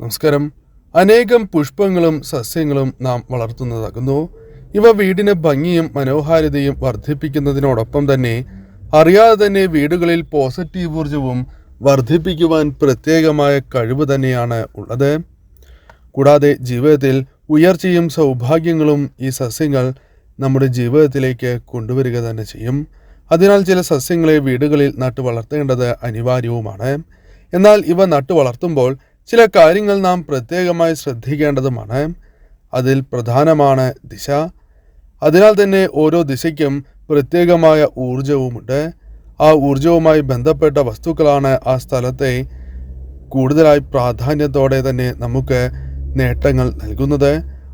നമസ്കാരം. അനേകം പുഷ്പങ്ങളും സസ്യങ്ങളും നാം വളർത്തുന്നതാകുന്നു. ഇവ വീടിന് ഭംഗിയും മനോഹാരിതയും വർദ്ധിപ്പിക്കുന്നതിനോടൊപ്പം തന്നെ അറിയാതെ തന്നെ വീടുകളിൽ പോസിറ്റീവ് ഊർജവും വർദ്ധിപ്പിക്കുവാൻ പ്രത്യേകമായ കഴിവ് തന്നെയാണ് ഉള്ളത്. കൂടാതെ ജീവിതത്തിൽ ഉയർച്ചയും സൗഭാഗ്യങ്ങളും ഈ സസ്യങ്ങൾ നമ്മുടെ ജീവിതത്തിലേക്ക് കൊണ്ടുവരിക തന്നെ ചെയ്യും. അതിനാൽ ചില സസ്യങ്ങളെ വീടുകളിൽ നട്ടു വളർത്തേണ്ടത് അനിവാര്യവുമാണ്. എന്നാൽ ഇവ നട്ടു വളർത്തുമ്പോൾ ചില കാര്യങ്ങൾ നാം പ്രത്യേകമായി ശ്രദ്ധിക്കേണ്ടതുമാണ്. അതിൽ പ്രധാനമാണ് ദിശ. അതിനാൽ തന്നെ ഓരോ ദിശയ്ക്കും പ്രത്യേകമായ ഊർജവുമുണ്ട് ആ ഊർജവുമായി ബന്ധപ്പെട്ട വസ്തുക്കളാണ് ആ സ്ഥലത്തെ കൂടുതലായി പ്രാധാന്യത്തോടെ തന്നെ നമുക്ക് നേട്ടങ്ങൾ നൽകുന്നത്.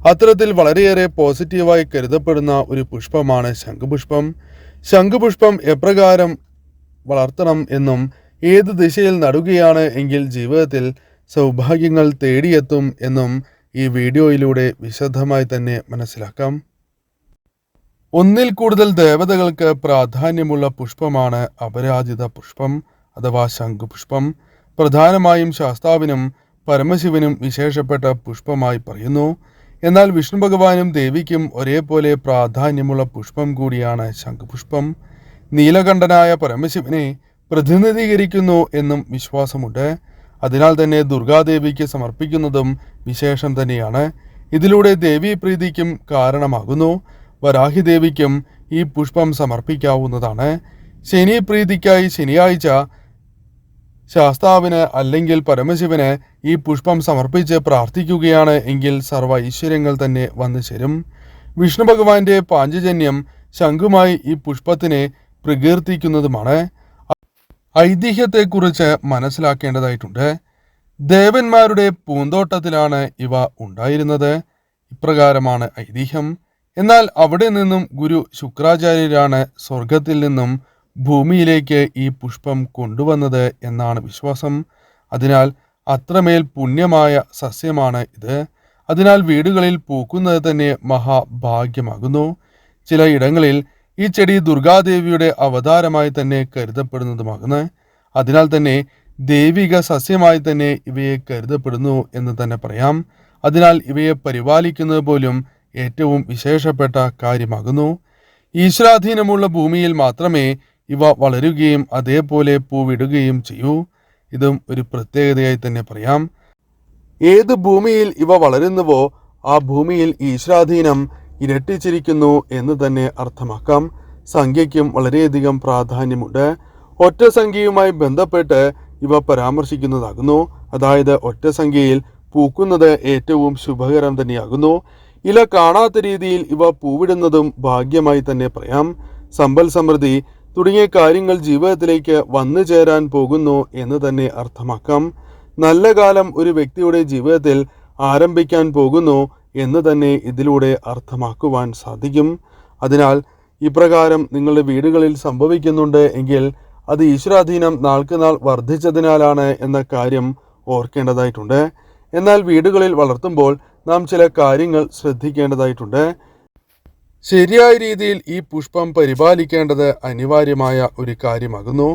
അത്തരത്തിൽ വളരെയേറെ പോസിറ്റീവായി കരുതപ്പെടുന്ന ഒരു പുഷ്പമാണ് ശംഖുപുഷ്പം. ശംഖുപുഷ്പം എപ്രകാരം വളർത്തണം എന്നും ഏത് ദിശയിൽ നടുകയാണ് എങ്കിൽ ജീവിതത്തിൽ സൗഭാഗ്യങ്ങൾ തേടിയെത്തും എന്നും ഈ വീഡിയോയിലൂടെ വിശദമായി തന്നെ മനസ്സിലാക്കാം. ഒന്നിൽ കൂടുതൽ ദേവതകൾക്ക് പ്രാധാന്യമുള്ള പുഷ്പമാണ് അപരാജിത പുഷ്പം അഥവാ ശംഖുപുഷ്പം. പ്രധാനമായും ശാസ്താവിനും പരമശിവനും വിശേഷപ്പെട്ട പുഷ്പമായി പറയുന്നു. എന്നാൽ വിഷ്ണു ഭഗവാനും ദേവിക്കും ഒരേപോലെ പ്രാധാന്യമുള്ള പുഷ്പം കൂടിയാണ് ശംഖുപുഷ്പം. നീലകണ്ഠനായ പരമശിവനെ പ്രതിനിധീകരിക്കുന്നു എന്നും വിശ്വാസമുണ്ട്. അതിനാൽ തന്നെ ദുർഗാദേവിക്ക് സമർപ്പിക്കുന്നതും വിശേഷം തന്നെയാണ്. ഇതിലൂടെ ദേവീപ്രീതിക്കും കാരണമാകുന്നു. വരാഹിദേവിക്കും ഈ പുഷ്പം സമർപ്പിക്കാവുന്നതാണ്. ശനി പ്രീതിക്കായി ശനിയാഴ്ച ശാസ്താവിന് അല്ലെങ്കിൽ പരമശിവന് ഈ പുഷ്പം സമർപ്പിച്ച് പ്രാർത്ഥിക്കുകയാണ് എങ്കിൽ സർവ ഐശ്വര്യങ്ങൾ തന്നെ വന്നു ചേരും. വിഷ്ണു ഭഗവാന്റെ പാഞ്ചജന്യം ശംഖുമായി ഈ പുഷ്പത്തിനെ പ്രകീർത്തിക്കുന്നതുമാണ്. ഐതിഹ്യത്തെക്കുറിച്ച് മനസ്സിലാക്കേണ്ടതായിട്ടുണ്ട്. ദേവന്മാരുടെ പൂന്തോട്ടത്തിലാണ് ഇവ ഉണ്ടായിരുന്നത്. ഇപ്രകാരമാണ് ഐതിഹ്യം. എന്നാൽ അവിടെ നിന്നും ഗുരു ശുക്രാചാര്യരാണ് സ്വർഗത്തിൽ നിന്നും ഭൂമിയിലേക്ക് ഈ പുഷ്പം കൊണ്ടുവന്നത് എന്നാണ് വിശ്വാസം. അതിനാൽ അത്രമേൽ പുണ്യമായ സസ്യമാണ് ഇത്. അതിനാൽ വീടുകളിൽ പൂക്കുന്നത് തന്നെ മഹാഭാഗ്യമാകുന്നു. ചില ഇടങ്ങളിൽ ഈ ചെടി ദുർഗാദേവിയുടെ അവതാരമായി തന്നെ കരുതപ്പെടുന്നതുമാകുന്നു. അതിനാൽ തന്നെ ദൈവിക സസ്യമായി തന്നെ ഇവയെ കരുതപ്പെടുന്നു എന്ന് തന്നെ പറയാം. അതിനാൽ ഇവയെ പരിപാലിക്കുന്നത് പോലും ഏറ്റവും വിശേഷപ്പെട്ട കാര്യമാകുന്നു. ഈശ്വരാധീനമുള്ള ഭൂമിയിൽ മാത്രമേ ഇവ വളരുകയും അതേപോലെ പൂവിടുകയും ചെയ്യൂ. ഇതും ഒരു പ്രത്യേകതയായി തന്നെ പറയാം. ഏത് ഭൂമിയിൽ ഇവ വളരുന്നുവോ ആ ഭൂമിയിൽ ഈശ്വരാധീനം ഇരട്ടിച്ചിരിക്കുന്നു എന്ന് തന്നെ അർത്ഥമാക്കാം. സംഖ്യയ്ക്കും വളരെയധികം പ്രാധാന്യമുണ്ട്. ഒറ്റ സംഖ്യയുമായി ബന്ധപ്പെട്ട് ഇവ പരാമർശിക്കുന്നതാകുന്നു. അതായത് ഒറ്റ സംഖ്യയിൽ പൂക്കുന്നത് ഏറ്റവും ശുഭകരം തന്നെയാകുന്നു. ഇല കാണാത്ത രീതിയിൽ ഇവ പൂവിടുന്നതും ഭാഗ്യമായി തന്നെ പറയാം. സമ്പൽ സമൃദ്ധി തുടങ്ങിയ കാര്യങ്ങൾ ജീവിതത്തിലേക്ക് വന്നു ചേരാൻ പോകുന്നു എന്ന് തന്നെ അർത്ഥമാക്കാം. നല്ല കാലം ഒരു വ്യക്തിയുടെ ജീവിതത്തിൽ ആരംഭിക്കാൻ പോകുന്നു എന്ന് തന്നെ ഇതിലൂടെ അർത്ഥമാക്കുവാൻ സാധിക്കും. അതിനാൽ ഇപ്രകാരം നിങ്ങളുടെ വീടുകളിൽ സംഭവിക്കുന്നുണ്ട് എങ്കിൽ അത് ഈശ്വരാധീനം നാൾക്ക് നാൾ വർദ്ധിച്ചതിനാലാണ് എന്ന കാര്യം ഓർക്കേണ്ടതായിട്ടുണ്ട്. എന്നാൽ വീടുകളിൽ വളർത്തുമ്പോൾ നാം ചില കാര്യങ്ങൾ ശ്രദ്ധിക്കേണ്ടതായിട്ടുണ്ട്. ശരിയായ രീതിയിൽ ഈ പുഷ്പം പരിപാലിക്കേണ്ടത് അനിവാര്യമായ ഒരു കാര്യമാകുന്നു.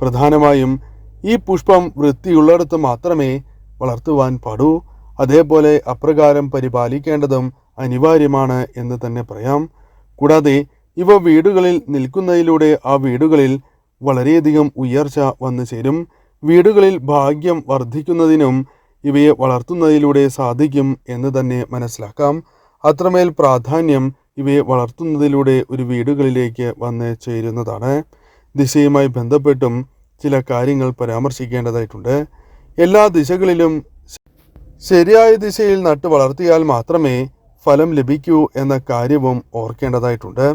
പ്രധാനമായും ഈ പുഷ്പം വൃത്തിയുള്ളിടത്ത് മാത്രമേ വളർത്തുവാൻ പാടൂ. അതേപോലെ അപ്രകാരം പരിപാലിക്കേണ്ടതും അനിവാര്യമാണ് എന്ന് തന്നെ പറയാം. കൂടാതെ ഇവ വീടുകളിൽ നിൽക്കുന്നതിലൂടെ ആ വീടുകളിൽ വളരെയധികം ഉയർച്ച വന്നു ചേരും. വീടുകളിൽ ഭാഗ്യം വർദ്ധിക്കുന്നതിനും ഇവയെ വളർത്തുന്നതിലൂടെ സാധിക്കും എന്ന് തന്നെ മനസ്സിലാക്കാം. അത്രമേൽ പ്രാധാന്യം ഇവയെ വളർത്തുന്നതിലൂടെ ഒരു വീടുകളിലേക്ക് വന്ന് ചേരുന്നതാണ്. ദിശയുമായി ബന്ധപ്പെട്ടും ചില കാര്യങ്ങൾ പരാമർശിക്കേണ്ടതായിട്ടുണ്ട്. എല്ലാ ദിശകളിലും ശരിയായ ദിശയിൽ നട്ട് വളർത്തിയാൽ മാത്രമേ ഫലം ലഭിക്കൂ എന്ന കാര്യവും ഓർക്കേണ്ടതായിട്ടുണ്ട്.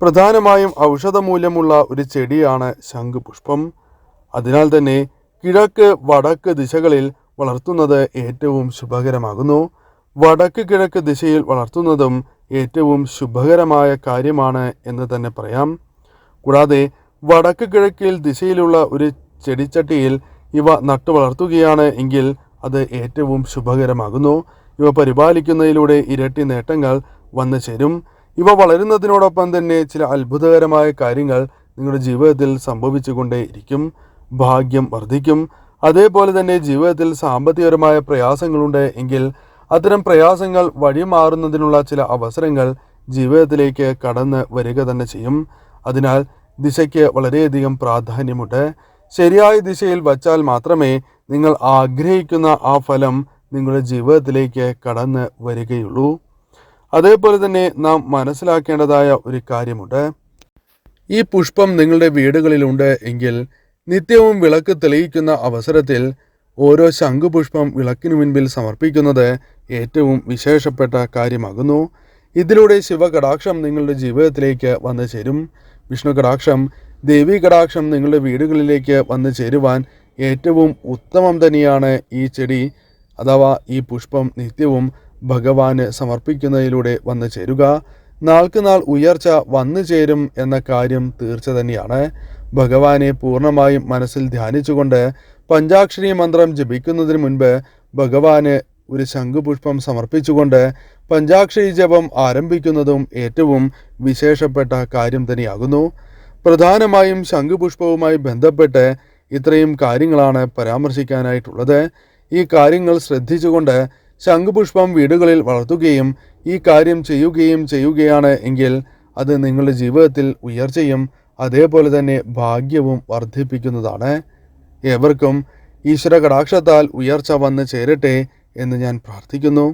പ്രധാനമായും ഔഷധമൂല്യമുള്ള ഒരു ചെടിയാണ് ശംഖുപുഷ്പം. അതിനാൽ തന്നെ കിഴക്ക് വടക്ക് ദിശകളിൽ വളർത്തുന്നത് ഏറ്റവും ശുഭകരമാകുന്നു. വടക്ക് കിഴക്ക് ദിശയിൽ വളർത്തുന്നതും ഏറ്റവും ശുഭകരമായ കാര്യമാണ് എന്ന് തന്നെ പറയാം. കൂടാതെ വടക്ക് കിഴക്കിൽ ദിശയിലുള്ള ഒരു ചെടിച്ചട്ടിയിൽ ഇവ നട്ടു വളർത്തുകയാണ് എങ്കിൽ അത് ഏറ്റവും ശുഭകരമാകുന്നു. ഇവ പരിപാലിക്കുന്നതിലൂടെ ഇരട്ടി നേട്ടങ്ങൾ വന്നു ചേരും. ഇവ വളരുന്നതിനോടൊപ്പം തന്നെ ചില അത്ഭുതകരമായ കാര്യങ്ങൾ നിങ്ങളുടെ ജീവിതത്തിൽ സംഭവിച്ചുകൊണ്ടേ ഇരിക്കും. ഭാഗ്യം വർദ്ധിക്കും. അതേപോലെ തന്നെ ജീവിതത്തിൽ സാമ്പത്തികപരമായ പ്രയാസങ്ങളുണ്ട് എങ്കിൽ അത്തരം പ്രയാസങ്ങൾ വഴിമാറുന്നതിനുള്ള ചില അവസരങ്ങൾ ജീവിതത്തിലേക്ക് കടന്ന് വരിക തന്നെ ചെയ്യും. അതിനാൽ ദിശയ്ക്ക് വളരെയധികം പ്രാധാന്യമുണ്ട്. ശരിയായ ദിശയിൽ വച്ചാൽ മാത്രമേ നിങ്ങൾ ആഗ്രഹിക്കുന്ന ആ ഫലം നിങ്ങളുടെ ജീവിതത്തിലേക്ക് കടന്ന് വരികയുള്ളൂ. അതേപോലെ തന്നെ നാം മനസ്സിലാക്കേണ്ടതായ ഒരു കാര്യമുണ്ട്. ഈ പുഷ്പം നിങ്ങളുടെ വീടുകളിലുണ്ട് എങ്കിൽ നിത്യവും വിളക്ക് തെളിയിക്കുന്ന അവസരത്തിൽ ഓരോ ശംഖുപുഷ്പം വിളക്കിനു മുൻപിൽ സമർപ്പിക്കുന്നത് ഏറ്റവും വിശേഷപ്പെട്ട കാര്യമാകുന്നു. ഇതിലൂടെ ശിവകടാക്ഷം നിങ്ങളുടെ ജീവിതത്തിലേക്ക് വന്നു ചേരും. വിഷ്ണു കടാക്ഷം ദേവി കടാക്ഷം നിങ്ങളുടെ വീടുകളിലേക്ക് വന്നു ചേരുവാൻ ഏറ്റവും ഉത്തമം തന്നെയാണ് ഈ ചെടി അഥവാ ഈ പുഷ്പം നിത്യവും ഭഗവാന് സമർപ്പിക്കുന്നതിലൂടെ വന്നു ചേരുക. നാൾക്ക് നാൾ ഉയർച്ച വന്നു ചേരും എന്ന കാര്യം തീർച്ച തന്നെയാണ്. ഭഗവാനെ പൂർണമായും മനസ്സിൽ ധ്യാനിച്ചുകൊണ്ട് പഞ്ചാക്ഷരി മന്ത്രം ജപിക്കുന്നതിന് മുൻപ് ഭഗവാന് ഒരു ശംഖുപുഷ്പം സമർപ്പിച്ചുകൊണ്ട് പഞ്ചാക്ഷരി ജപം ആരംഭിക്കുന്നതും ഏറ്റവും വിശേഷപ്പെട്ട കാര്യം തന്നെയാകുന്നു. പ്രധാനമായും ശംഖുപുഷ്പവുമായി ബന്ധപ്പെട്ട് ഇത്രയും കാര്യങ്ങളാണ് പരാമർശിക്കാനായിട്ടുള്ളത്. ഈ കാര്യങ്ങൾ ശ്രദ്ധിച്ചുകൊണ്ട് ശംഖുപുഷ്പം വീടുകളിൽ വളർത്തുകയും ഈ കാര്യം ചെയ്യുകയും ചെയ്യുകയാണ് എങ്കിൽ അത് നിങ്ങളുടെ ജീവിതത്തിൽ ഉയർച്ചയും അതേപോലെ തന്നെ ഭാഗ്യവും വർദ്ധിപ്പിക്കുന്നതാണ്. ഏവർക്കും ഈശ്വര കടാക്ഷത്താൽ ഉയർച്ച വന്ന് ചേരട്ടെ എന്ന് ഞാൻ പ്രാർത്ഥിക്കുന്നു.